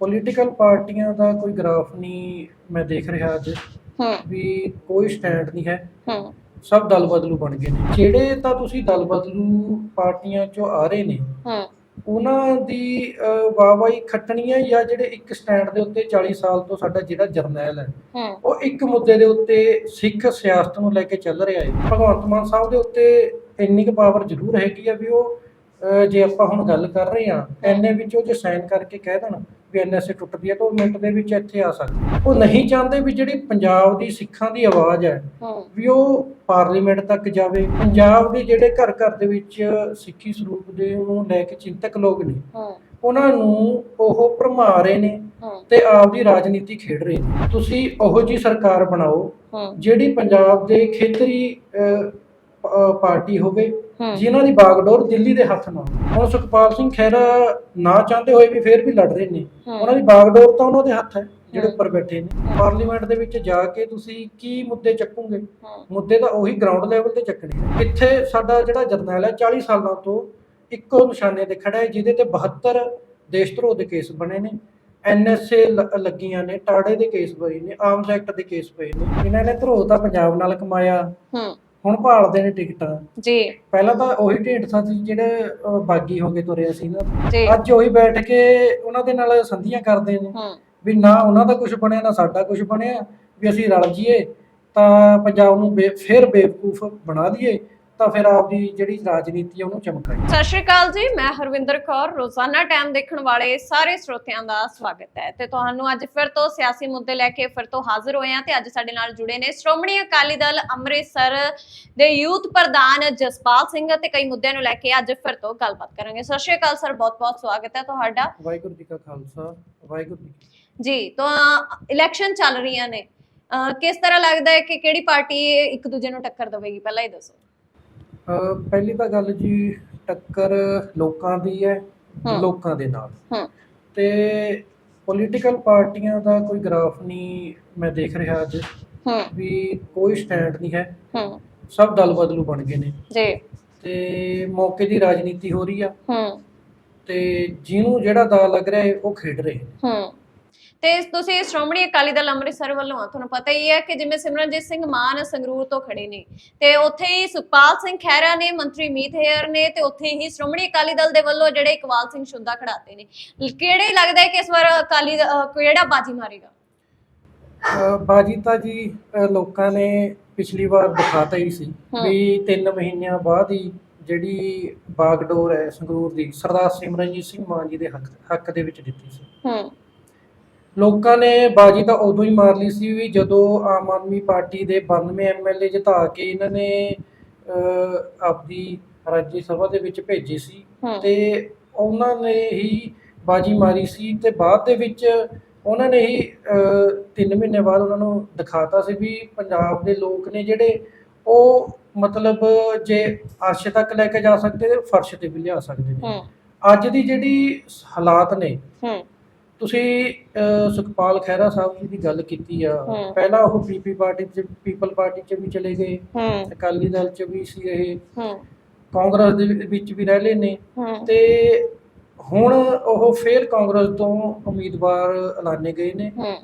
Political ਪਾਰਟੀਆਂ ਦਾ ਕੋਈ graph ਨਹੀਂ ਮੈਂ ਦੇਖ ਰਿਹਾ ਅੱਜ ਹੂੰ। ਵੀ ਕੋਈ ਸਟੈਂਡ ਨਹੀਂ ਹੈ। ਹੂੰ। ਸਭ ਦਲ ਬਦਲੂ ਬਣ ਗਏ ਨੇ। ਜਿਹੜੇ ਤਾਂ ਤੁਸੀਂ ਦਲ ਬਦਲੂ ਪਾਰਟੀਆਂ ਚੋਂ ਆ ਰਹੇ ਨੇ ਹੂੰ। ਉਹਨਾਂ ਦੀ ਅਹ, ਵਾਹਵਾਹੀ ਖੱਟਣੀ ਹੈ ਜਾਂ ਜਿਹੜੇ ਇੱਕ ਸਟੈਂਡ ਦੇ ਉੱਤੇ 40 ਸਾਲ ਤੋਂ ਸਾਡਾ ਜਿਹੜਾ ਜਰਨੈਲ ਹੈ ਹੂੰ। ਉਹ ਇੱਕ ਮੁੱਦੇ ਦੇ ਉੱਤੇ ਸਿੱਖ ਸਿਆਸਤ ਨੂੰ ਲੈ ਕੇ ਚੱਲ ਰਿਹਾ ਹੈ। ਭਗਵੰਤ ਮਾਨ ਸਾਹਿਬ ਦੇ ਉੱਤੇ ਇੰਨੀ ਕੁ ਪਾਵਰ ਜ਼ਰੂਰ ਹੈਗੀ ਆ ਵੀ ਉਹ ਅਹ, ਜੇ ਆਪਾਂ ਹੁਣ ਗੱਲ ਕਰ ਰਹੇ ਹਾਂ ਐਨਏ ਵਿੱਚੋਂ ਜੇ ਸਾਈਨ ਕਰਕੇ ਕਹਿ ਦੇਣ ਵੀ ਐਨਐਸਏ ਟੁੱਟਦੀ ਹੈ ਤਾਂ ਉਹ ਮਿੰਟ ਦੇ ਵਿੱਚ ਇੱਥੇ ਆ ਸਕਦਾ ਉਹ ਨਹੀਂ ਚਾਹੁੰਦੇ ਵੀ ਜਿਹੜੀ ਪੰਜਾਬ ਦੀ ਸਿੱਖਾਂ ਦੀ ਆਵਾਜ਼ ਹੈ ਵੀ ਉਹ ਪਾਰਲੀਮੈਂਟ ਤੱਕ ਜਾਵੇ। ਪੰਜਾਬ ਦੇ ਜਿਹੜੇ ਘਰ ਘਰ ਦੇ ਵਿੱਚ ਸਿੱਖੀ ਸਰੂਪ ਦੇ ਨੂੰ ਲੈ ਕੇ ਚਿੰਤਕ ਲੋਕ ਨੇ ਉਹਨਾਂ ਨੂੰ ਉਹ ਭਰਮਾ ਰਹੇ ਨੇ ਤੇ ਆਪਦੀ ਰਾਜਨੀਤੀ ਖੇਡ ਰਹੇ ਨੇ। ਤੁਸੀਂ ਉਹੋ ਜੀ ਸਰਕਾਰ ਬਣਾਓ ਜਿਹੜੀ ਪੰਜਾਬ ਦੇ ਖੇਤਰੀ ਪਾਰਟੀ ਹੋਵੇ ਜਿਨ੍ਹਾਂ ਦੀ ਬਾਗਡੋਰ ਦਿੱਲੀ ਦੇ ਹੱਥ ਨਾਲ। ਹੁਣ ਸੁਖਪਾਲ ਸਿੰਘ ਖਹਿਰਾ ਨਾ ਚਾਹੁੰਦੇ ਹੋਏ ਵੀ ਫੇਰ ਵੀ ਲੜ ਰਹੇ ਨੇ। ਉਹਨਾਂ ਦੀ ਬਾਗਡੋਰ ਤਾਂ ਉਹਨਾਂ ਦੇ ਹੱਥ ਹੈ ਜਿਹੜੇ। ਉੱਪਰ ਬੈਠੇ ਨੇ। ਪਾਰਲੀਮੈਂਟ ਦੇ ਵਿੱਚ ਜਾ ਕੇ ਤੁਸੀਂ ਕੀ ਮੁੱਦੇ ਚੱਕੋਗੇ? ਮੁੱਦੇ ਤਾਂ ਉਹੀ ਗਰਾਊਂਡ ਲੈਵਲ ਤੇ ਚੱਕਣੇ। ਇੱਥੇ ਸਾਡਾ ਜਿਹੜਾ ਜਰਨੈਲ ਹੈ 40 ਸਾਲਾਂ ਤੋਂ ਇੱਕੋ ਨਿਸ਼ਾਨੇ ਤੇ ਖੜਾ ਹੈ ਜਿਹਦੇ ਤੇ 72 ਦੇਸ਼ ਧਰੋਹ ਦੇ ਕੇਸ ਬਣੇ ਨੇ। ਐਨਐਸਏ ਲੱਗੀਆਂ ਨੇ ਟਾੜੇ ਦੇ ਕੇਸ ਪਏ ਨੇ ਆਰਮਸ ਐਕਟ ਦੇ ਕੇਸ ਪਏ ਨੇ। ਇਹਨਾਂ ਨੇ ਧਰੋਹ ਤਾਂ ਪੰਜਾਬ ਨਾਲ ਕਮਾਇਆ। ਹੂੰ। ਹੁਣ ਭਾਲਦੇ ਨੇ ਟਿਕਟਾਂ। ਜੀ। ਪਹਿਲਾਂ ਤਾਂ ਉਹੀ ਢੇਂਟਸਾ ਸੀ ਜਿਹੜੇ ਅਹ, ਬਾਗੀ ਹੋ ਕੇ ਤੁਰਿਆ ਸੀ ਨਾ। ਜੀ। ਅੱਜ ਉਹੀ ਬੈਠ ਕੇ ਉਹਨਾਂ ਦੇ ਨਾਲ ਸੰਧੀਆਂ ਕਰਦੇ ਨੇ। ਹੂੰ। ਵੀ ਨਾ ਉਹਨਾਂ ਦਾ ਕੁਝ ਬਣਿਆ ਨਾ ਸਾਡਾ ਕੁਝ ਬਣਿਆ। ਵੀ ਅਸੀਂ ਰਲ ਜੀਏ ਤਾਂ ਪੰਜਾਬ ਨੂੰ ਬੇ- ਫਿਰ ਬੇਵਕੂਫ ਬਣਾ ਦਈਏ। ਤਾਂ ਫਿਰ ਆਪਦੀ ਜਿਹੜੀ ਰਾਜਨੀਤੀ ਹੈ ਉਹਨੂੰ ਚਮਕਾਈ। ਸਤਿ ਸ਼੍ਰੀ ਅਕਾਲ ਜੀ ਮੈਂ ਹਰਵਿੰਦਰ ਕੌਰ। ਰੋਜ਼ਾਨਾ ਟਾਈਮ ਦੇਖਣ ਵਾਲੇ ਸਾਰੇ ਸਰੋਤਿਆਂ ਦਾ ਸਵਾਗਤ ਹੈ ਤੇ ਤੁਹਾਨੂੰ ਅੱਜ ਫਿਰ ਤੋਂ ਸਿਆਸੀ ਮੁੱਦੇ ਲੈ ਕੇ ਫਿਰ ਤੋਂ ਹਾਜ਼ਰ ਹੋਏ ਹਾਂ ਤੇ ਅੱਜ ਸਾਡੇ ਨਾਲ ਜੁੜੇ ਨੇ ਸ਼੍ਰੋਮਣੀ ਅਕਾਲੀ ਦਲ ਅੰਮ੍ਰਿਤਸਰ ਦੇ ਯੂਥ ਪ੍ਰਧਾਨ ਜਸਪਾਲ ਸਿੰਘ ਤੇ ਕਈ ਮੁੱਦਿਆਂ ਨੂੰ ਲੈ ਕੇ ਅੱਜ ਫਿਰ ਤੋਂ ਗੱਲਬਾਤ ਕਰਾਂਗੇ। ਸਤਿ ਸ਼੍ਰੀ ਅਕਾਲ ਸਰ ਬਹੁਤ-ਬਹੁਤ ਸਵਾਗਤ ਹੈ ਤੁਹਾਡਾ। ਵਾਹਿਗੁਰੂ ਜੀ ਕਾ ਖਾਲਸਾ ਵਾਹਿਗੁਰੂ ਜੀ। ਜੀ ਤਾਂ ਇਲੈਕਸ਼ਨ ਚੱਲ ਰਹੀਆਂ ਨੇ। ਕਿਸ ਤਰ੍ਹਾਂ ਲੱਗਦਾ ਹੈ ਕਿ ਕਿਹੜੀ ਪਾਰਟੀ ਇੱਕ ਦੂਜੇ ਨੂੰ ਟੱਕਰ ਦੇਵੇਗੀ? ਪਹਿਲਾਂ ਹੀ ਦੱਸੋ। ਪਹਿਲੀ ਤਾਂ ਗੱਲ ਜੀ ਟੱਕਰ ਲੋਕਾਂ ਦੀ ਹੈ। ਲੋਕਾਂ ਦੇ ਨਾਲ। ਤੇ ਪੋਲੀਟੀਕਲ ਪਾਰਟੀਆਂ ਦਾ ਕੋਈ ਗ੍ਰਾਫ ਨਹੀਂ ਮੈਂ ਦੇਖ ਰਿਹਾ ਅੱਜ ਵੀ ਕੋਈ ਸਟੈਂਡ ਨਹੀਂ ਹੈ। ਸਭ ਦਲ ਬਦਲੂ ਬਣ ਗਏ ਨੇ। ਜੀ। ਤੇ ਮੌਕੇ ਦੀ ਰਾਜਨੀਤੀ ਹੋ ਰਹੀ ਆ। ਤੇ ਜਿਹਨੂੰ ਜਿਹੜਾ ਦਾ ਲੱਗ ਰਿਹਾ ਉਹ ਖੇਡ ਰਹੇ। ਹੂੰ। ਤੇ ਤੁਸੀਂ ਸ਼੍ਰੋਮਣੀ ਅਕਾਲੀ ਦਲ ਅੰਮ੍ਰਿਤਸਰ ਵੱਲੋਂ ਆ ਤੁਹਾਨੂੰ ਪਤਾ ਹੀ ਹੈ ਕਿ ਜਿਵੇਂ ਸਿਮਰਨਜੀਤ ਸਿੰਘ ਮਾਨ ਸੰਗਰੂਰ ਤੋਂ ਖੜੇ ਨੇ ਤੇ ਉੱਥੇ ਹੀ ਸੁਖਪਾਲ ਸਿੰਘ ਖਹਿਰਾ ਨੇ ਮੰਤਰੀ ਮੀਤ ਹੇਅਰ ਨੇ ਤੇ ਉੱਥੇ ਹੀ ਸ਼੍ਰੋਮਣੀ ਅਕਾਲੀ ਦਲ ਦੇ ਵੱਲੋਂ ਜਿਹੜੇ ਇਕਬਾਲ ਸਿੰਘ ਸ਼ੁੱਧਾ ਖੜਾਤੇ ਨੇ। ਕਿਹੜੇ ਲੱਗਦਾ ਹੈ ਕਿ ਇਸ ਵਾਰ ਅਕਾਲੀ ਕਿਹੜਾ ਬਾਜੀ ਮਾਰੇਗਾ? ਬਾਜੀ ਤਾਂ ਜੀ ਲੋਕਾਂ ਨੇ ਪਿਛਲੀ ਵਾਰ ਦਿਖਾਤਾ ਹੀ ਸੀ। ਵੀ 3 ਮਹੀਨਿਆਂ ਬਾਅਦ ਹੀ ਜਿਹੜੀ ਬਾਗਡੋਰ ਹੈ ਸੰਗਰੂਰ ਦੀ ਸਰਦਾਰ ਸਿਮਰਨਜੀਤ ਸਿੰਘ ਮਾਨ ਜੀ ਦੇ ਹੱਕ ਹੱਕ ਦੇ ਵਿੱਚ ਦਿੱਤੀ ਸੀ। ਹੂੰ। ਲੋਕਾਂ ਨੇ ਬਾਜੀ ਤਾਂ ਉਦੋਂ ਹੀ ਮਾਰ ਲਈ ਸੀ ਵੀ ਜਦੋਂ ਆਮ ਆਦਮੀ ਪਾਰਟੀ ਦੇ 92 ਐਮਐਲਏ ਜਿਤਾ ਕੇ ਇਹਨਾਂ ਨੇ ਅਹ, ਆਪਦੀ ਰਾਜ ਸਭਾ ਦੇ ਵਿੱਚ ਭੇਜੇ ਸੀ ਹੂੰ। ਤੇ ਉਹਨਾਂ ਨੇ ਹੀ ਬਾਜੀ ਮਾਰੀ ਸੀ ਤੇ ਬਾਅਦ ਦੇ ਵਿੱਚ ਉਹਨਾਂ ਨੇ ਹੀ 3 ਮਹੀਨੇ ਬਾਅਦ ਉਹਨਾਂ ਨੂੰ ਦਿਖਾਤਾ ਸੀ ਵੀ ਪੰਜਾਬ ਦੇ ਲੋਕ ਨੇ ਜਿਹੜੇ ਉਹ ਮਤਲਬ ਜੇ ਅਰਸ਼ ਤੱਕ ਲੈ ਕੇ ਜਾ ਸਕਦੇ ਤੇ ਫਰਸ਼ ਤੇ ਵੀ ਲਿਆ ਸਕਦੇ ਨੇ। ਹੂੰ। ਅੱਜ ਦੀ ਜਿਹੜੀ ਹਾਲਾਤ ਨੇ ਹੂੰ। ਤੁਸੀਂ ਅਹ, ਸੁਖਪਾਲ ਖਹਿਰਾ ਸਾਹਿਬ ਜੀ ਦੀ ਗੱਲ ਕੀਤੀ ਆ। ਹਮ। ਪਹਿਲਾਂ ਉਹ ਪੀਪੀ ਪਾਰਟੀ ਚ ਪੀਪਲ ਪਾਰਟੀ ਚ ਵੀ ਚਲੇ ਗਏ। ਹੂੰ। ਅਕਾਲੀ ਦਲ ਚ ਵੀ ਸੀ ਇਹ। ਹੂੰ। ਕਾਂਗਰਸ ਦੇ ਵਿ- ਵਿੱਚ ਵੀ ਰਹਿ ਲਏ ਨੇ। ਹੂੰ। ਤੇ ਹੁਣ ਉਹ ਫੇਰ ਕਾਂਗਰਸ ਤੋਂ ਉਮੀਦਵਾਰ ਐਲਾਨੇ ਗਏ ਨੇ। ਹੂੰ।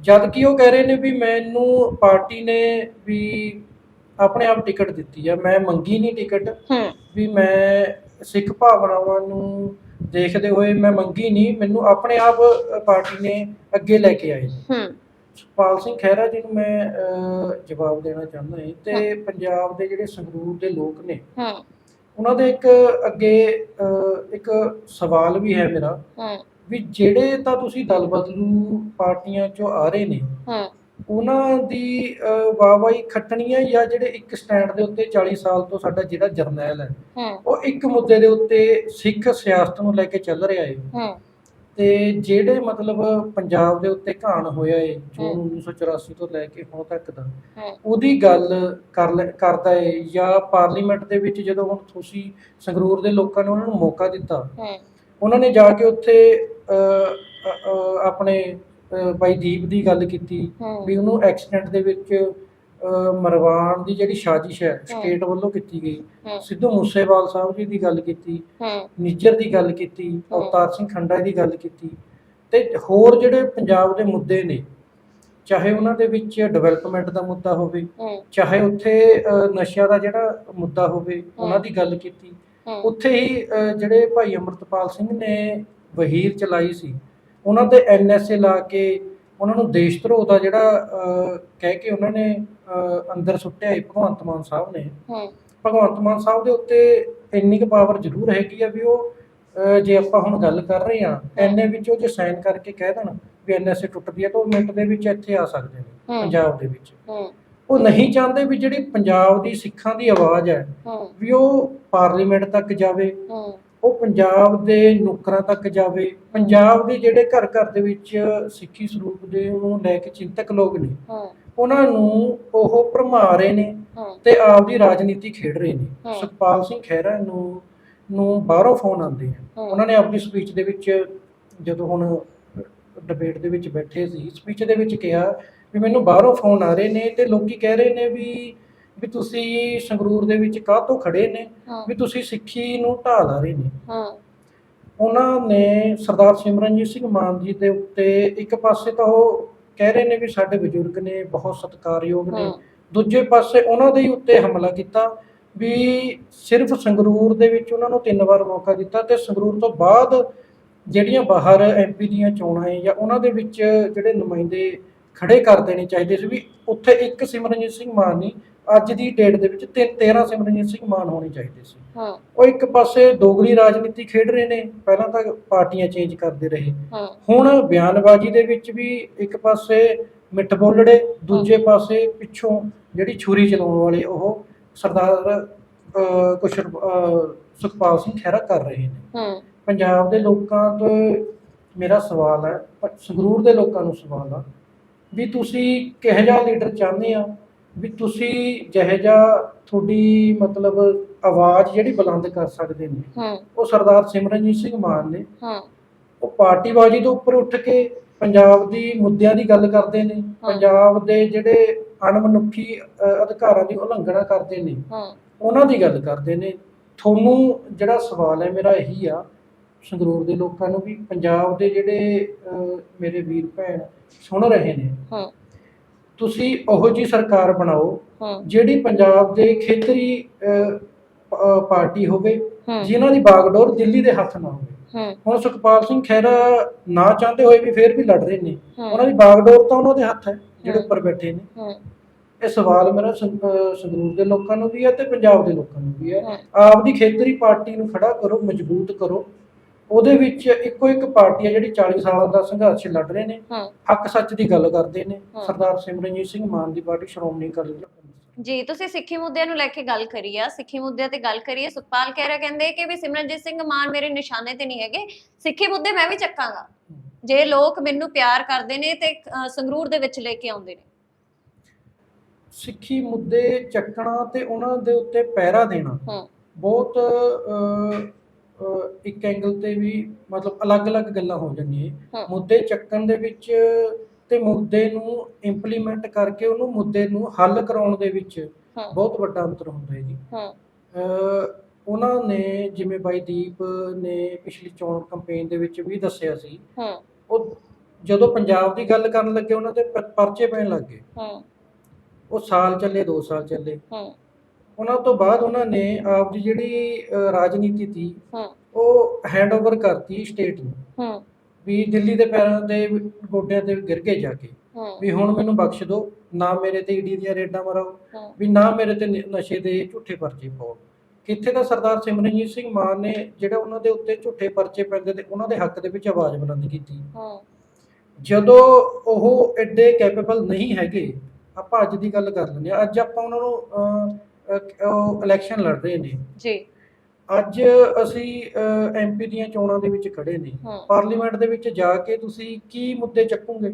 ਜਦ ਕਿ ਉਹ ਕਹਿ ਰਹੇ ਨੇ ਵੀ ਮੈਨੂੰ ਪਾਰਟੀ ਨੇ ਵੀ ਆਪਣੇ ਆਪ ਟਿਕਟ ਦਿੱਤੀ ਆ। ਮੈਂ ਮੰਗੀ ਨਹੀਂ ਟਿਕਟ। ਹੂੰ। ਵੀ ਮੈਂ ਸਿੱਖ ਭਾਵਨਾਵਾਂ ਨੂੰ ਦੇਖਦੇ ਹੋਏ ਮੈਂ ਮੰਗੀ ਨਹੀਂ ਮੈਨੂੰ ਆਪਣੇ ਆਪ ਪਾਰਟੀ ਨੇ ਅੱਗੇ ਲੈ ਕੇ ਆਏ ਹੂੰ। ਸਿੰਘ ਖਹਿਰਾ ਜੀ ਨੂੰ ਮੈਂ ਜਵਾਬ ਦੇਣਾ ਚਾਹੁੰਦਾ ਹਾਂ ਤੇ ਪੰਜਾਬ ਦੇ ਜਿਹੜੇ ਸੰਗਰੂਰ ਦੇ ਲੋਕ ਨੇ ਹੂੰ। ਉਹਨਾਂ ਦੇ ਇੱਕ ਅੱਗੇ ਇੱਕ ਸਵਾਲ ਵੀ ਹੈ ਮੇਰਾ ਹੂੰ। ਵੀ ਜਿਹੜੇ ਤਾਂ ਤੁਸੀਂ ਦਲ ਬਦਲੂ ਪਾਰਟੀਆਂ ਚੋਂ ਆ ਰਹੇ ਨੇ ਹੂੰ। ਉਹਨਾਂ ਦੀ ਅ, ਵਾਹਵਾਹੀ ਖੱਟਣੀ ਹੈ ਜਾਂ ਜਿਹੜੇ ਇੱਕ ਸਟੈਂਡ ਦੇ ਉੱਤੇ 40 ਸਾਲ ਤੋਂ ਸਾਡਾ ਜਿਹੜਾ ਜਰਨੈਲ ਹੈ ਉਹ ਇੱਕ ਮੁੱਦੇ ਦੇ ਉੱਤੇ ਸਿੱਖ ਸਿਆਸਤ ਨੂੰ ਲੈ ਕੇ ਚੱਲ ਰਿਹਾ ਹੈ। ਤੇ ਜਿਹੜੇ ਮਤਲਬ ਪੰਜਾਬ ਦੇ ਉੱਤੇ ਘਾਣ ਹੋਇਆ ਹੈ ਜੂਨ ਹਮ। 1984 ਤੋਂ ਲੈ ਕੇ ਹੁਣ ਤੱਕ ਦਾ ਉਹਦੀ ਗੱਲ ਕਰਦਾ ਹੈ ਜਾਂ ਪਾਰਲੀਮੈਂਟ ਦੇ ਵਿੱਚ ਜਦੋਂ ਹੁਣ ਤੁਸੀਂ ਸੰਗਰੂਰ ਦੇ ਲੋਕਾਂ ਨੇ ਉਹਨਾਂ ਨੂੰ ਮੌਕਾ ਦਿੱਤਾ ਉਹਨਾਂ ਨੇ ਜਾ ਕੇ ਉੱਥੇ ਆਪਣੇ ਬਾਈ ਦੀਪ ਦੀ ਗੱਲ ਕੀਤੀ ਹੂੰ। ਵੀ ਉਹਨੂੰ ਐਕਸੀਡੈਂਟ ਦੇ ਵਿੱਚ ਅ, ਮਰਵਾਉਣ ਦੀ ਜਿਹੜੀ ਸਾਜ਼ਿਸ਼ ਹੈ ਸਟੇਟ ਵੱਲੋਂ ਕੀਤੀ ਗਈ। ਹੂੰ। ਸਿੱਧੂ ਮੂਸੇਵਾਲ ਸਾਹਿਬ ਜੀ ਦੀ ਗੱਲ ਕੀਤੀ ਹੂੰ। ਨਿੱਜਰ ਦੀ ਗੱਲ ਕੀਤੀ। ਅਵਤਾਰ ਸਿੰਘ ਖੰਡਾ ਦੀ ਗੱਲ ਕੀਤੀ। ਤੇ ਹੋਰ ਜਿਹੜੇ ਪੰਜਾਬ ਦੇ ਮੁੱਦੇ ਨੇ ਚਾਹੇ ਉਹਨਾਂ ਦੇ ਵਿੱਚ ਡਿਵੈਲਪਮੈਂਟ ਦਾ ਮੁੱਦਾ ਹੋਵੇ ਹੂੰ। ਚਾਹੇ ਉੱਥੇ ਅ, ਨਸ਼ਿਆਂ ਦਾ ਜਿਹੜਾ ਮੁੱਦਾ ਹੋਵੇ ਉਹਨਾਂ ਦੀ ਗੱਲ ਕੀਤੀ। ਹੂੰ। ਉੱਥੇ ਹੀ ਅ, ਜਿਹੜੇ ਭਾਈ ਅਮਰਤਪਾਲ ਸਿੰਘ ਨੇ ਵਹੀਰ ਚਲਾਈ ਸੀ ਉਹਨਾਂ ਤੇ ਐਨਐਸਏ ਲਾ ਕੇ ਉਹਨਾਂ ਨੂੰ ਦੇਸ਼ ਧਰੋਹ ਦਾ ਜਿਹੜਾ ਕਹਿ ਕੇ ਉਹਨਾਂ ਨੇ ਅੰਦਰ ਸੁੱਟਿਆ ਸੀ ਭਗਵੰਤ ਮਾਨ ਸਾਹਿਬ ਨੇ। ਹੂੰ। ਭਗਵੰਤ ਮਾਨ ਸਾਹਿਬ ਦੇ ਉੱਤੇ ਇੰਨੀ ਕੁ ਪਾਵਰ ਜ਼ਰੂਰ ਹੈਗੀ ਆ ਵੀ ਉਹ ਜੇ ਆਪਾਂ ਹੁਣ ਗੱਲ ਕਰ ਰਹੇ ਆ ਐਨਏ ਵਿੱਚ ਉਹ ਜੇ ਸਾਈਨ ਕਰਕੇ ਕਹਿ ਦੇਣ ਵੀ ਐਨਐਸਏ ਟੁੱਟਦੀ ਹੈ ਤਾਂ ਉਹ ਮਿੰਟ ਦੇ ਵਿੱਚ ਇੱਥੇ ਆ ਸਕਦੇ ਨੇ ਹੂੰ। ਪੰਜਾਬ ਦੇ ਵਿੱਚ। ਹੂੰ। ਉਹ ਨਹੀਂ ਚਾਹੁੰਦੇ ਵੀ ਜਿਹੜੀ ਪੰਜਾਬ ਦੀ ਸਿੱਖਾਂ ਦੀ ਆਵਾਜ਼ ਹੈ ਹੂੰ। ਵੀ ਉਹ ਪਾਰਲੀਮੈਂਟ ਤੱਕ ਜਾਵੇ। ਹੂੰ। ਉਹ ਪੰਜਾਬ ਦੇ ਨੁਕਰਾਂ ਤੱਕ ਜਾਵੇ ਪੰਜਾਬ ਦੇ ਜਿਹੜੇ ਘਰ ਘਰ ਦੇ ਵਿੱਚ ਸਿੱਖੀ ਸਰੂਪ ਦੇ ਨੂੰ ਲੈ ਕੇ ਚਿੰਤਕ ਲੋਕ ਨੇ ਉਹਨਾਂ ਨੂੰ ਉਹ ਭਰਮਾ ਰਹੇ ਨੇ ਤੇ ਆਪਦੀ ਰਾਜਨੀਤੀ ਖੇਡ ਰਹੇ ਨੇ। ਸੁਖਪਾਲ ਸਿੰਘ ਖਹਿਰਾ ਨੂੰ ਨੂੰ ਬਾਹਰੋਂ ਫੋਨ ਆਉਂਦੇ ਆ। ਉਹਨਾਂ ਨੇ ਆਪਣੀ ਸਪੀਚ ਦੇ ਵਿੱਚ ਜਦੋਂ ਹੁਣ ਡਿਬੇਟ ਦੇ ਵਿੱਚ ਬੈਠੇ ਸੀ ਸਪੀਚ ਦੇ ਵਿੱਚ ਕਿਹਾ ਵੀ ਮੈਨੂੰ ਬਾਹਰੋਂ ਫੋਨ ਆ ਰਹੇ ਨੇ ਤੇ ਲੋਕੀ ਕਹਿ ਰਹੇ ਨੇ ਵੀ ਵੀ ਤੁਸੀਂ ਸੰਗਰੂਰ ਦੇ ਵਿੱਚ ਕਾਹ ਤੋਂ ਖੜੇ ਨੇ? ਹਾਂ। ਵੀ ਤੁਸੀਂ ਸਿੱਖੀ ਨੂੰ ਢਾਹ ਲਾ ਰਹੇ ਨੇ। ਹਾਂ। ਉਹਨਾਂ ਨੇ ਸਰਦਾਰ ਸਿਮਰਨਜੀਤ ਸਿੰਘ ਮਾਨ ਜੀ ਦੇ ਉੱਤੇ ਇੱਕ ਪਾਸੇ ਤਾਂ ਉਹ ਕਹਿ ਰਹੇ ਨੇ ਵੀ ਸਾਡੇ ਬਜ਼ੁਰਗ ਨੇ ਬਹੁਤ ਸਤਿਕਾਰਯੋਗ ਨੇ। ਹਾਂ। ਦੂਜੇ ਪਾਸੇ ਉਹਨਾਂ ਦੇ ਹੀ ਉੱਤੇ ਹਮਲਾ ਕੀਤਾ ਵੀ ਸਿਰਫ ਸੰਗਰੂਰ ਦੇ ਵਿੱਚ ਉਹਨਾਂ ਨੂੰ ਤਿੰਨ ਵਾਰ ਮੌਕਾ ਦਿੱਤਾ ਤੇ ਸੰਗਰੂਰ ਤੋਂ ਬਾਅਦ ਜਿਹੜੀਆਂ ਬਾਹਰ ਐਮਪੀ ਦੀਆਂ ਚੋਣਾਂ ਹੈ ਜਾਂ ਉਹਨਾਂ ਦੇ ਵਿੱਚ ਜਿਹੜੇ ਨੁਮਾਇੰਦੇ ਖੜੇ ਕਰ ਦੇਣੇ ਚਾਹੀਦੇ ਸੀ ਵੀ ਉੱਥੇ ਇੱਕ ਸਿਮਰਨਜੀਤ ਸਿੰਘ ਮਾਨ ਨਹੀਂ ਅੱਜ ਦੀ ਡੇਟ ਦੇ ਵਿੱਚ ਤਿੰਨ 13 ਸਿਮਰਨਜੀਤ ਸਿੰਘ ਮਾਨ ਹੋਣੇ ਚਾਹੀਦੇ ਸੀ। ਹਾਂ। ਉਹ ਇੱਕ ਪਾਸੇ ਦੋਗਲੀ ਰਾਜਨੀਤੀ ਖੇਡ ਰਹੇ ਨੇ ਪਹਿਲਾਂ ਤਾਂ ਪਾਰਟੀਆਂ ਚੇਂਜ ਕਰਦੇ ਰਹੇ। ਹੁਣ ਬਿਆਨਬਾਜ਼ੀ ਦੇ ਵਿੱਚ ਵੀ ਇੱਕ ਪਾਸੇ ਮਿੱਠ ਬੋਲੜੇ ਦੂਜੇ ਪਾਸੇ ਪਿੱਛੋਂ ਜਿਹੜੀ ਛੁਰੀ ਚਲਾਉਣ ਵਾਲੇ ਉਹ ਸਰਦਾਰ ਅਹ, ਸੁਖਪਾਲ ਸਿੰਘ ਖਹਿਰਾ ਕਰ ਰਹੇ ਨੇ। ਹਾਂ। ਪੰਜਾਬ ਦੇ ਲੋਕਾਂ ਤੋਂ ਮੇਰਾ ਸਵਾਲ ਹੈ ਸੰਗਰੂਰ ਦੇ ਲੋਕਾਂ ਨੂੰ ਸਵਾਲ ਆ ਵੀ ਤੁਸੀਂ ਕਿਹੋ ਜਿਹਾ ਲੀਡਰ ਚਾਹੁੰਦੇ ਆ ਵੀ ਤੁਸੀਂ ਜਿਹੋ ਜਿਹਾ ਤੁਹਾਡੀ ਮਤਲਬ ਆਵਾਜ਼ ਜਿਹੜੀ ਬੁਲੰਦ ਕਰ ਸਕਦੇ ਨੇ ਹਾਂ। ਉਹ ਸਰਦਾਰ ਸਿਮਰਨਜੀਤ ਸਿੰਘ ਮਾਨ ਨੇ। ਹਾਂ। ਉਹ ਪਾਰਟੀਬਾਜ਼ੀ ਤੋਂ ਉੱਪਰ ਉੱਠ ਕੇ ਪੰਜਾਬ ਦੀ ਮੁੱਦਿਆਂ ਦੀ ਗੱਲ ਕਰਦੇ ਨੇ ਪੰਜਾਬ ਦੇ ਜਿਹੜੇ ਅਣਮਨੁੱਖੀ ਅ, ਅਧਿਕਾਰਾਂ ਦੀ ਉਲੰਘਣਾ ਕਰਦੇ ਨੇ ਹਾਂ। ਉਹਨਾਂ ਦੀ ਗੱਲ ਕਰਦੇ ਨੇ। ਤੁਹਾਨੂੰ ਜਿਹੜਾ ਸਵਾਲ ਹੈ ਮੇਰਾ ਇਹੀ ਆ ਸੰਗਰੂਰ ਦੇ ਲੋਕਾਂ ਨੂੰ ਵੀ ਪੰਜਾਬ ਦੇ ਜਿਹੜੇ ਅ, ਮੇਰੇ ਵੀਰ ਭੈਣ ਸੁਣ ਰਹੇ ਨੇ ਹਾਂ। ਤੁਸੀਂ ਉਹੋ ਜੀ ਸਰਕਾਰ ਬਣਾਓ ਹਾਂ। ਜਿਹੜੀ ਪੰਜਾਬ ਦੇ ਖੇਤਰੀ ਪ- ਪਾਰਟੀ ਹੋਵੇ ਹਾਂ। ਜਿਨ੍ਹਾਂ ਦੀ ਬਾਗਡੋਰ ਦਿੱਲੀ ਦੇ ਹੱਥ ਨਾ ਹੋਵੇ। ਹਾਂ। ਹੁਣ ਸੁਖਪਾਲ ਸਿੰਘ ਖਹਿਰਾ ਨਾ ਚਾਹੁੰਦੇ ਹੋਏ ਵੀ ਫੇਰ ਵੀ ਲੜ ਰਹੇ ਨੇ ਉਹਨਾਂ ਦੀ ਬਾਗਡੋਰ ਤਾਂ ਉਹਨਾਂ ਦੇ ਹੱਥ ਹੈ ਜਿਹੜੇ ਹਾਂ। ਉੱਪਰ ਬੈਠੇ ਨੇ। ਹਾਂ। ਇਹ ਸਵਾਲ ਮੇਰਾ ਸੰ- ਅਹ ਸੰਗਰੂਰ ਦੇ ਲੋਕਾਂ ਨੂੰ ਵੀ ਹੈ ਤੇ ਪੰਜਾਬ ਦੇ ਲੋਕਾਂ ਨੂੰ ਵੀ ਹੈ। ਹਾਂ। ਆਪਦੀ ਖੇਤਰੀ ਪਾਰਟੀ ਨੂੰ ਖੜਾ ਕਰੋ ਮਜ਼ਬੂਤ ਕਰੋ। ਉਹਦੇ ਵਿੱਚ ਇੱਕੋ ਇੱਕ ਪਾਰਟੀ ਹੈ ਜਿਹੜੀ 40 ਸਾਲਾਂ ਦਾ ਸੰਘਰਸ਼ ਲੜ ਰਹੇ ਨੇ। ਹਾਂ। ਹੱਕ ਸੱਚ ਦੀ ਗੱਲ ਕਰਦੇ ਨੇ। ਹਾਂ। ਸਰਦਾਰ ਸਿਮਰਨਜੀਤ ਸਿੰਘ ਮਾਨ ਦੀ ਪਾਰਟੀ ਸ਼੍ਰੋਮਣੀ ਅਕਾਲੀ ਦਲ। ਜੀ ਤੁਸੀਂ ਸਿੱਖੀ ਮੁੱਦਿਆਂ ਨੂੰ ਲੈ ਕੇ ਗੱਲ ਕਰੀ ਆ। ਸਿੱਖੀ ਮੁੱਦਿਆਂ ਤੇ ਗੱਲ ਕਰੀਏ ਸੁਖਪਾਲ ਕਹਿ ਰਿਹਾ ਕਹਿੰਦੇ ਕਿ ਵੀ ਸਿਮਰਨਜੀਤ ਸਿੰਘ ਮਾਨ ਮੇਰੇ ਨਿਸ਼ਾਨੇ ਤੇ ਨਹੀਂ ਹੈਗੇ। ਸਿੱਖੀ ਮੁੱਦੇ ਮੈਂ ਵੀ ਚੱਕਾਂਗਾ। ਜੇ ਲੋਕ ਮੈਨੂੰ ਪਿਆਰ ਕਰਦੇ ਨੇ ਤੇ ਅਹ, ਸੰਗਰੂਰ ਦੇ ਵਿੱਚ ਲੈ ਕੇ ਆਉਂਦੇ ਨੇ। ਸਿੱਖੀ ਮੁੱਦੇ ਚੱਕਣਾ ਤੇ ਉਹਨਾਂ ਦੇ ਉੱਤੇ ਪਹਿਰਾ ਦੇਣਾ। ਹਾਂ। ਬਹੁਤ ਅਹ, ਅਹ, ਇੱਕ ਐਂਗਲ ਤੇ ਵੀ ਮਤਲਬ ਅਲੱਗ-ਅਲੱਗ ਗੱਲਾਂ ਹੋ ਜਾਂਦੀਆਂ ਹਾਂ। ਮੁੱਦੇ ਚੱਕਣ ਦੇ ਵਿੱਚ ਤੇ ਮੁੱਦੇ ਨੂੰ ਇੰਪਲੀਮੈਂਟ ਕਰਕੇ ਉਹਨੂੰ ਮੁੱਦੇ ਨੂੰ ਹੱਲ ਕਰਾਉਣ ਦੇ ਵਿੱਚ ਹਾਂ। ਬਹੁਤ ਵੱਡਾ ਅੰਤਰ ਹੁੰਦਾ ਹੈ ਜੀ। ਹਾਂ। ਅਹ, ਉਹਨਾਂ ਨੇ ਜਿਵੇਂ ਬਾਈ ਦੀਪ ਨੇ ਪਿਛਲੀ ਚੋਣ ਕੈਂਪੇਨ ਦੇ ਵਿੱਚ ਵੀ ਦੱਸਿਆ ਸੀ। ਹਾਂ। ਉਹ ਜਦੋਂ ਪੰਜਾਬ ਦੀ ਗੱਲ ਕਰਨ ਲੱਗੇ ਉਹਨਾਂ ਤੇ ਪ- ਪਰਚੇ ਪੈਣ ਲੱਗ ਗਏ। ਹਾਂ। ਉਹ ਸਾਲ ਚੱਲੇ 2 ਸਾਲ ਚੱਲੇ। ਹਾਂ। ਉਹਨਾਂ ਤੋਂ ਬਾਅਦ ਉਹਨਾਂ ਨੇ ਆਪਦੀ ਜਿਹੜੀ ਅਹ, ਰਾਜਨੀਤੀ ਸੀ ਹਾਂ। ਉਹ ਹੈਂਡਓਵਰ ਕਰਤੀ ਸਟੇਟ ਨੂੰ। ਹਾਂ। ਵੀ ਦਿੱਲੀ ਦੇ ਪੈਰਾਂ ਦੇ ਗੋਡਿਆਂ ਤੇ ਗਿਰ ਕੇ ਜਾ ਕੇ। ਹਾਂ। ਵੀ ਹੁਣ ਮੈਨੂੰ ਬਖਸ਼ ਦਿਓ ਨਾ ਮੇਰੇ ਤੇ ਈਡੀ ਦੀਆਂ ਰੇਡਾਂ ਮਰਾਓ ਹਾਂ। ਵੀ ਨਾ ਮੇਰੇ ਤੇ ਨ- ਨਸ਼ੇ ਦੇ ਝੂਠੇ ਪਰਚੇ ਪਾਓ। ਕਿੱਥੇ ਦਾ ਸਰਦਾਰ ਸਿਮਰਨਜੀਤ ਸਿੰਘ ਮਾਨ ਨੇ ਜਿਹੜਾ ਉਹਨਾਂ ਦੇ ਉੱਤੇ ਝੂਠੇ ਪਰਚੇ ਪੈਂਦੇ ਤੇ ਉਹਨਾਂ ਦੇ ਹੱਕ ਦੇ ਵਿੱਚ ਆਵਾਜ਼ ਬੁਲੰਦ ਕੀਤੀ। ਹਾਂ। ਜਦੋਂ ਉਹ ਐਡੇ ਕੈਪੇਬਲ ਨਹੀਂ ਹੈਗੇ ਆਪਾਂ ਅੱਜ ਦੀ ਗੱਲ ਕਰ ਲੈਂਦੇ ਹਾਂ। ਅੱਜ ਆਪਾਂ ਉਹਨਾਂ ਨੂੰ ਉਹ ਇਲੈਕਸ਼ਨ ਲੜ ਰਹੇ ਨੇ। ਜੀ। ਅੱਜ ਅਸੀਂ ਐਮਪੀ ਦੀਆਂ ਚੋਣਾਂ ਦੇ ਵਿੱਚ ਖੜੇ ਨੇ। ਪਾਰਲੀਮੈਂਟ ਦੇ ਵਿੱਚ ਜਾ ਕੇ ਤੁਸੀਂ ਕੀ ਮੁੱਦੇ ਚੱਕੋਗੇ?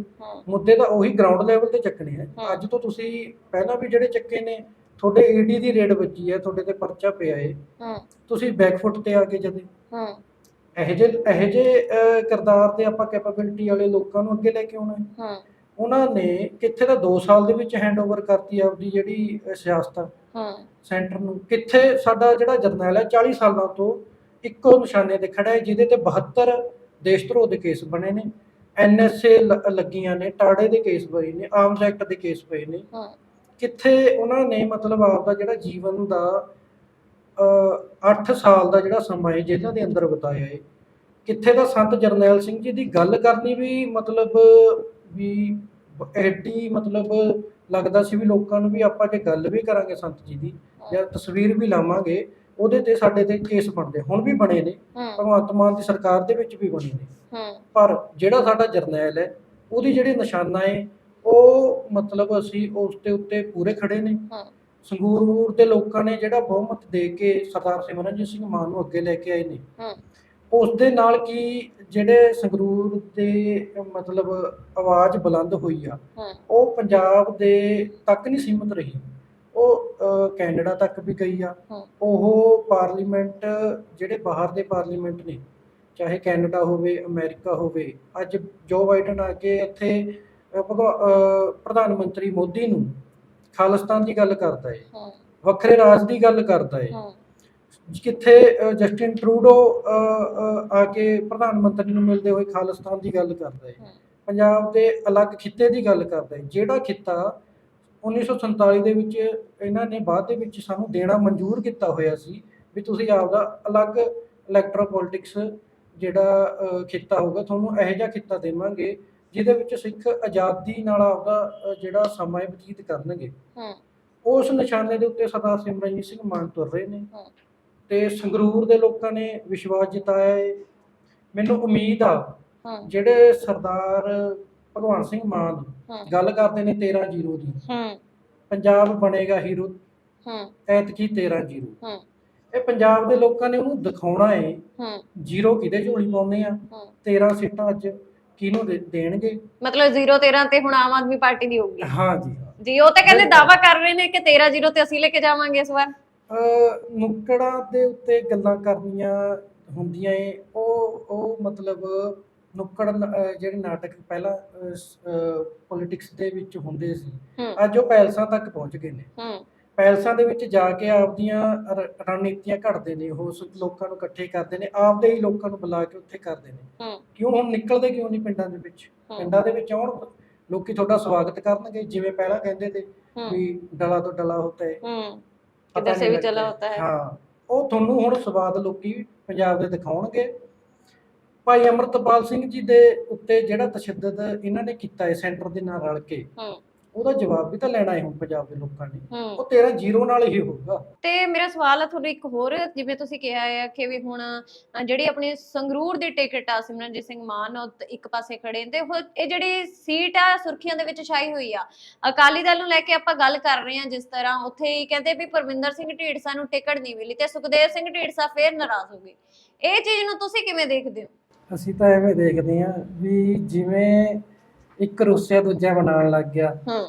ਮੁੱਦੇ ਤਾਂ ਉਹੀ ਗਰਾਊਂਡ ਲੈਵਲ ਤੇ ਚੱਕਣੇ ਆ। ਅੱਜ ਤੋਂ ਤੁਸੀਂ ਪਹਿਲਾਂ ਵੀ ਜਿਹੜੇ ਚੱਕੇ ਨੇ ਤੁਹਾਡੇ ਈਡੀ ਦੀ ਰੇਡ ਵੱਜੀ ਹੈ ਤੁਹਾਡੇ ਤੇ ਪਰਚਾ ਪਿਆ ਹਾਂ। ਤੁਸੀਂ ਬੈਕਫੁੱਟ ਤੇ ਆ ਕੇ ਜਦੇ। ਹਾਂ। ਇਹੋ ਜਿਹੇ ਇਹੋ ਅਹ, ਕਿਰਦਾਰ ਤੇ ਆਪਾਂ ਕੈਪੇਬਿਲਿਟੀ ਵਾਲੇ ਲੋਕਾਂ ਨੂੰ ਅੱਗੇ ਲੈ ਕੇ ਆਉਣਾ ਹੈ। ਉਹਨਾਂ ਨੇ ਕਿੱਥੇ ਤਾਂ 2 ਸਾਲ ਦੇ ਵਿੱਚ ਹੈਂਡਓਵਰ ਕਰਤੀ ਆਪਦੀ ਜਿਹੜੀ ਸਿਆਸਤ ਆ। ਹਾਂ। ਸੈਂਟਰ ਨੂੰ। ਕਿੱਥੇ ਸਾਡਾ ਜਿਹੜਾ ਜਰਨੈਲ ਹੈ 40 ਸਾਲਾਂ ਤੋਂ ਇੱਕੋ ਨਿਸ਼ਾਨੇ ਤੇ ਖੜਾ ਹੈ ਜਿਹਦੇ ਤੇ 72 ਦੇਸ਼ ਧਰੋਹ ਦੇ ਕੇਸ ਬਣੇ ਨੇ। ਐਨਐਸਏ ਲੱਗੀਆਂ ਨੇ ਟਾੜੇ ਦੇ ਕੇਸ ਪਏ ਨੇ ਆਰਮਸ ਐਕਟ ਦੇ ਕੇਸ ਪਏ ਨੇ। ਹੂੰ। ਕਿੱਥੇ ਉਹਨਾਂ ਨੇ ਮਤਲਬ ਆਪਦਾ ਜਿਹੜਾ ਜੀਵਨ ਦਾ 8 ਸਾਲ ਦਾ ਜਿਹੜਾ ਸਮਾਂ ਹੈ ਜੇਲ੍ਹਾਂ ਦੇ ਅੰਦਰ ਬਿਤਾਇਆ ਹੈ। ਕਿੱਥੇ ਦਾ ਸੰਤ ਜਰਨੈਲ ਸਿੰਘ ਜੀ ਦੀ ਗੱਲ ਕਰਨੀ ਵੀ ਮਤਲਬ ਵੀ ਐਡੀ ਮਤਲਬ ਲੱਗਦਾ ਸੀ ਵੀ ਲੋਕਾਂ ਨੂੰ ਵੀ ਆਪਾਂ ਜੇ ਗੱਲ ਵੀ ਕਰਾਂਗੇ ਸੰਤ ਜੀ ਦੀ ਜਾਂ ਤਸਵੀਰ ਵੀ ਲਾਵਾਂਗੇ ਉਹਦੇ ਤੇ ਸਾਡੇ ਤੇ ਕੇਸ ਬਣਦੇ ਹੁਣ ਵੀ ਬਣੇ ਨੇ ਭਗਵੰਤ ਮਾਨ ਦੀ ਸਰਕਾਰ ਦੇ ਵਿੱਚ ਵੀ ਬਣੇ ਨੇ। ਪਰ ਜਿਹੜਾ ਸਾਡਾ ਜਰਨੈਲ ਹੈ ਉਹਦੀ ਜਿਹੜੀ ਨਿਸ਼ਾਨਾ ਹੈ ਉਹ ਮਤਲਬ ਅਸੀਂ ਉਸ ਦੇ ਉੱਤੇ ਪੂਰੇ ਖੜੇ ਨੇ। ਹਾਂ। ਸੰਗਰੂਰ ਦੇ ਲੋਕਾਂ ਨੇ ਜਿਹੜਾ ਬਹੁਮਤ ਦੇ ਕੇ ਸਰਦਾਰ ਸਿਮਰਨਜੀਤ ਸਿੰਘ ਮਾਨ ਨੂੰ ਅੱਗੇ ਲੈ ਕੇ ਆਏ ਨੇ। ਉਸ ਦੇ ਨਾਲ ਕੀ ਜਿਹੜੇ ਸੰਗਰੂਰ ਦੇ ਮਤਲਬ ਆਵਾਜ਼ ਬੁਲੰਦ ਹੋਈ ਆ ਹਾਂ। ਉਹ ਪੰਜਾਬ ਦੇ ਤੱਕ ਨਹੀਂ ਸੀਮਤ ਰਹੀ। ਉਹ ਕੈਨੇਡਾ ਤੱਕ ਵੀ ਗਈ ਆ। ਹਾਂ। ਉਹ ਪਾਰਲੀਮੈਂਟ ਜਿਹੜੇ ਬਾਹਰ ਦੇ ਪਾਰਲੀਮੈਂਟ ਨੇ ਚਾਹੇ ਕੈਨੇਡਾ ਹੋਵੇ ਅਮਰੀਕਾ ਹੋਵੇ ਅੱਜ ਜੋ ਬਾਈਡਨ ਆ ਕੇ ਇੱਥੇ ਭਗਵਾ- ਪ੍ਰਧਾਨ ਮੰਤਰੀ ਮੋਦੀ ਨੂੰ ਖਾਲਿਸਤਾਨ ਦੀ ਗੱਲ ਕਰਦਾ ਹੈ ਹੂੰ। ਵੱਖਰੇ ਰਾਜ ਦੀ ਗੱਲ ਕਰਦਾ ਹੂੰ। ਕਿੱਥੇ ਜਸਟਿਨ ਟਰੂਡੋ ਆ ਕੇ ਪ੍ਰਧਾਨ ਮੰਤਰੀ ਨੂੰ ਮਿਲਦੇ ਹੋਏ ਖਾਲਿਸਤਾਨ ਦੀ ਗੱਲ ਕਰਦਾ ਹੈ। ਪੰਜਾਬ ਦੇ ਅਲੱਗ ਖਿੱਤੇ ਦੀ ਗੱਲ ਕਰਦਾ ਹੈ। ਜਿਹੜਾ ਖਿੱਤਾ 1947 ਦੇ ਵਿੱਚ ਇਹਨਾਂ ਨੇ ਬਾਅਦ ਦੇ ਵਿੱਚ ਸਾਨੂੰ ਦੇਣਾ ਮਨਜ਼ੂਰ ਕੀਤਾ ਹੋਇਆ ਸੀ ਵੀ ਤੁਸੀਂ ਆਪਦਾ ਅਲੱਗ ਇਲੈਕਟ੍ਰੋ ਪੋਲਿਟਿਕਸ ਜਿਹੜਾ ਖਿੱਤਾ ਹੋਊਗਾ ਤੁਹਾਨੂੰ ਇਹੋ ਜਿਹਾ ਖਿੱਤਾ ਦੇਵਾਂਗੇ ਜਿਹਦੇ ਵਿੱਚ ਸਿੱਖ ਆਜ਼ਾਦੀ ਨਾਲ ਆਪਦਾ ਜਿਹੜਾ ਸਮਾਂ ਬਤੀਤ ਕਰਨਗੇ। ਹੂੰ। ਉਸ ਨਿਸ਼ਾਨੇ ਦੇ ਉੱਤੇ ਸਰਦਾਰ ਸਿਮਰਨਜੀਤ ਸਿੰਘ ਮਾਨ ਤੁਰ ਰਹੇ ਨੇ। ਹਾਂ। ਤੇ ਸੰਗਰੂਰ ਦੇ ਲੋਕਾਂ ਨੇ ਵਿਸ਼ਵਾਸ ਜਤਾਇਆ ਹੈ ਮੈਨੂੰ ਉਮੀਦ ਆ ਜਿਹੜੇ ਸਰਦਾਰ ਭਗਵੰਤ ਸਿੰਘ ਮਾਨ ਗੱਲ ਕਰਦੇ ਨੇ 13 ਜ਼ੀਰੋ ਦੀ ਹੂੰ। ਪੰਜਾਬ ਬਣੇਗਾ ਹੀਰੋ ਹੂੰ। ਐਤਕੀ 13 ਜ਼ੀਰੋ। ਹੂੰ। ਇਹ ਪੰਜਾਬ ਦੇ ਲੋਕਾਂ ਨੇ ਉਹਨੂੰ ਦਿਖਾਉਣਾ ਹੈ ਹੂੰ। ਜ਼ੀਰੋ ਕਿਹਦੇ ਝੋਲੀ ਪਾਉਂਦੇ ਆ? ਹੂੰ। 13 ਸੀਟਾਂ ਅੱਜ ਕਿਹਨੂੰ ਦੇਣਗੇ? ਮਤਲਬ 0 13 ਤੇ ਹੁਣ ਆਮ ਆਦਮੀ ਪਾਰਟੀ ਦੀ ਹੋਊਗੀ। ਹਾਂ ਜੀ ਜੀ ਉਹ ਤਾਂ ਕਹਿੰਦੇ। ਦਾਵਾ ਕਰ ਰਹੇ ਨੇ ਕਿ 13 0 ਤੇ ਅਸੀਂ ਲੈ ਕੇ ਜਾਵਾਂਗੇ ਇਸ ਵਾਰ। ਨੁੱਕੜਾਂ ਦੇ ਉੱਤੇ ਗੱਲਾਂ ਕਰਨੀਆਂ ਹੁੰਦੀਆਂ ਏ। ਉਹ ਉਹ ਮਤਲਬ ਨੁੱਕੜ ਨ- ਅਹ ਜਿਹੜੇ ਨਾਟਕ ਪਹਿਲਾਂ ਪੋਲਿਟਿਕਸ ਦੇ ਵਿੱਚ ਹੁੰਦੇ ਸੀ। ਹੂੰ। ਅੱਜ ਉਹ ਪੈਲਸਾਂ ਤੱਕ ਪਹੁੰਚ ਗਏ ਨੇ। ਹੂੰ। ਪੈਲਸਾਂ ਦੇ ਵਿੱਚ ਜਾ ਕੇ ਆਪਦੀਆਂ ਰ- ਰਣਨੀਤੀਆਂ ਘੜਦੇ ਨੇ। ਉਹ ਸ- ਲੋਕਾਂ ਨੂੰ ਇਕੱਠੇ ਕਰਦੇ ਨੇ। ਆਪਦੇ ਹੀ ਲੋਕਾਂ ਨੂੰ ਬੁਲਾ ਕੇ ਉੱਥੇ ਕਰਦੇ ਨੇ। ਹੂੰ। ਕਿਉਂ ਹੁਣ ਨਿਕਲਦੇ ਕਿਉਂ ਨਹੀਂ ਪਿੰਡਾਂ ਦੇ ਵਿੱਚ? ਹੂੰ। ਪਿੰਡਾਂ ਦੇ ਵਿੱਚ ਆਉਣ ਲੋਕੀ ਤੁਹਾਡਾ ਸਵਾਗਤ ਕਰਨਗੇ। ਜਿਵੇਂ ਪਹਿਲਾਂ ਕਹਿੰਦੇ ਤੇ ਹੂੰ। ਵੀ ਡਲਾ ਤੋਂ ਡਲਾ ਹੁੰਦਾ ਹੈ ਹੂੰ। ਨਹੀਂ ਵੀ ਚਲਾ ਲੱਗਦਾ ਹੋਤਾ ਹੈ। ਹਾਂ ਉਹ ਤੁਹਾਨੂੰ ਹੁਣ ਸਵਾਦ ਲੋਕੀ ਪੰਜਾਬ ਦੇ ਦਿਖਾਉਣਗੇ। ਭਾਈ ਅਮਰਤਪਾਲ ਸਿੰਘ ਜੀ ਦੇ ਉੱਤੇ ਜਿਹੜਾ ਤਸ਼ੱਦਦ ਇਹਨਾਂ ਨੇ ਕੀਤਾ ਹੈ ਸੈਂਟਰ ਦੇ ਨਾਲ ਰਲ ਕੇ ਹੂੰ। ਉਹਦਾ ਜਵਾਬ ਵੀ ਤਾਂ ਲੈਣਾ ਹੈ ਹੁਣ ਪੰਜਾਬ ਦੇ ਲੋਕਾਂ ਨੇ। ਹੂੰ। ਉਹ 13 ਜ਼ੀਰੋ ਨਾਲ ਹੀ ਹੋਊਗਾ। ਤੇ ਮੇਰਾ ਸਵਾਲ ਹੈ ਤੁਹਾਨੂੰ ਇੱਕ ਹੋਰ ਜਿਵੇਂ ਤੁਸੀਂ ਕਿਹਾ ਹੈ ਕਿ ਵੀ ਹੁਣ ਅ, ਜਿਹੜੀ ਆਪਣੀ ਸੰਗਰੂਰ ਦੀ ਟਿਕਟ ਆ ਸਿਮਰਨਜੀਤ ਸਿੰਘ ਮਾਨ ਉਹ ਤੇ ਇੱਕ ਪਾਸੇ ਖੜੇ ਨੇ ਤੇ ਉਹ ਇਹ ਜਿਹੜੀ ਸੀਟ ਆ ਸੁਰਖੀਆਂ ਦੇ ਵਿੱਚ ਛਾਈ ਹੋਈ ਆ। ਅਕਾਲੀ ਦਲ ਨੂੰ ਲੈ ਕੇ ਆਪਾਂ ਗੱਲ ਕਰ ਰਹੇ ਹਾਂ ਜਿਸ ਤਰ੍ਹਾਂ ਉੱਥੇ ਹੀ ਕਹਿੰਦੇ ਵੀ ਪਰਮਿੰਦਰ ਸਿੰਘ ਢੀਂਡਸਾ ਨੂੰ ਟਿਕਟ ਨਹੀਂ ਮਿਲੀ ਤੇ ਸੁਖਦੇਵ ਸਿੰਘ ਢੀਂਡਸਾ ਫੇਰ ਨਾਰਾਜ਼ ਹੋ ਗਏ। ਇਹ ਚੀਜ਼ ਨੂੰ ਤੁਸੀਂ ਕਿਵੇਂ ਦੇਖਦੇ ਹੋ? ਅਸੀਂ ਤਾਂ ਐਵੇਂ ਦੇਖਦੇ ਹਾਂ ਵੀ ਜਿਵੇਂ ਇੱਕ ਰੁੱਸਿਆ ਦੂਜਾ ਬਣਾਉਣ ਲੱਗ ਗਿਆ। ਹੂੰ।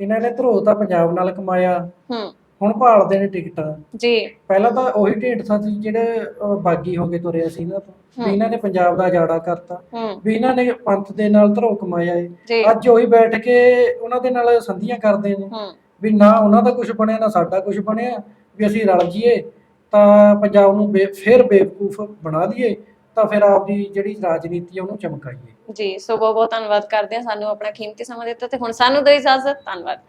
ਇਹਨਾਂ ਨੇ ਧਰੋ ਤਾਂ ਪੰਜਾਬ ਨਾਲ ਕਮਾਇਆ। ਹੂੰ। ਹੁਣ ਭਾਲਦੇ ਨੇ ਟਿਕਟਾਂ। ਜੀ। ਪਹਿਲਾਂ ਤਾਂ ਉਹੀ ਢੀਂਡਸਾ ਸੀ ਜਿਹੜੇ ਅਹ, ਬਾਗੀ ਹੋ ਕੇ ਤੁਰਿਆ ਸੀ ਇਹਨਾਂ ਤੋਂ ਵੀ। ਇਹਨਾਂ ਨੇ ਪੰਜਾਬ ਦਾ ਜਾੜਾ ਕਰਤਾ। ਹੂੰ। ਵੀ ਇਹਨਾਂ ਨੇ ਪੰਥ ਦੇ ਨਾਲ ਧਰੋ ਕਮਾਇਆ ਏ। ਜੀ। ਅੱਜ ਉਹੀ ਬੈਠ ਕੇ ਉਹਨਾਂ ਦੇ ਨਾਲ ਸੰਧੀਆਂ ਕਰਦੇ ਨੇ। ਹੂੰ। ਵੀ ਨਾ ਉਹਨਾਂ ਦਾ ਕੁਝ ਬਣਿਆ ਨਾ ਸਾਡਾ ਕੁਝ ਬਣਿਆ। ਵੀ ਅਸੀਂ ਰਲ ਜੀਏ ਤਾਂ ਪੰਜਾਬ ਨੂੰ ਬੇ- ਫਿਰ ਬੇਵਕੂਫ ਬਣਾ ਦਈਏ। ਤਾਂ ਫਿਰ ਆਪਦੀ ਜਿਹੜੀ ਰਾਜਨੀਤੀ ਆ ਉਹਨੂੰ ਚਮਕਾਈਏ। ਜੀ, ਸੋ ਬਹੁਤ ਬਹੁਤ ਧੰਨਵਾਦ ਕਰਦੇ ਹਾਂ ਸਾਨੂੰ ਆਪਣਾ ਕੀਮਤੀ ਸਮਾਂ ਦਿੱਤਾ ਤੇ ਹੁਣ ਸਾਨੂੰ ਦੋ ਇਜਾਜ਼ਤ ਧੰਨਵਾਦ।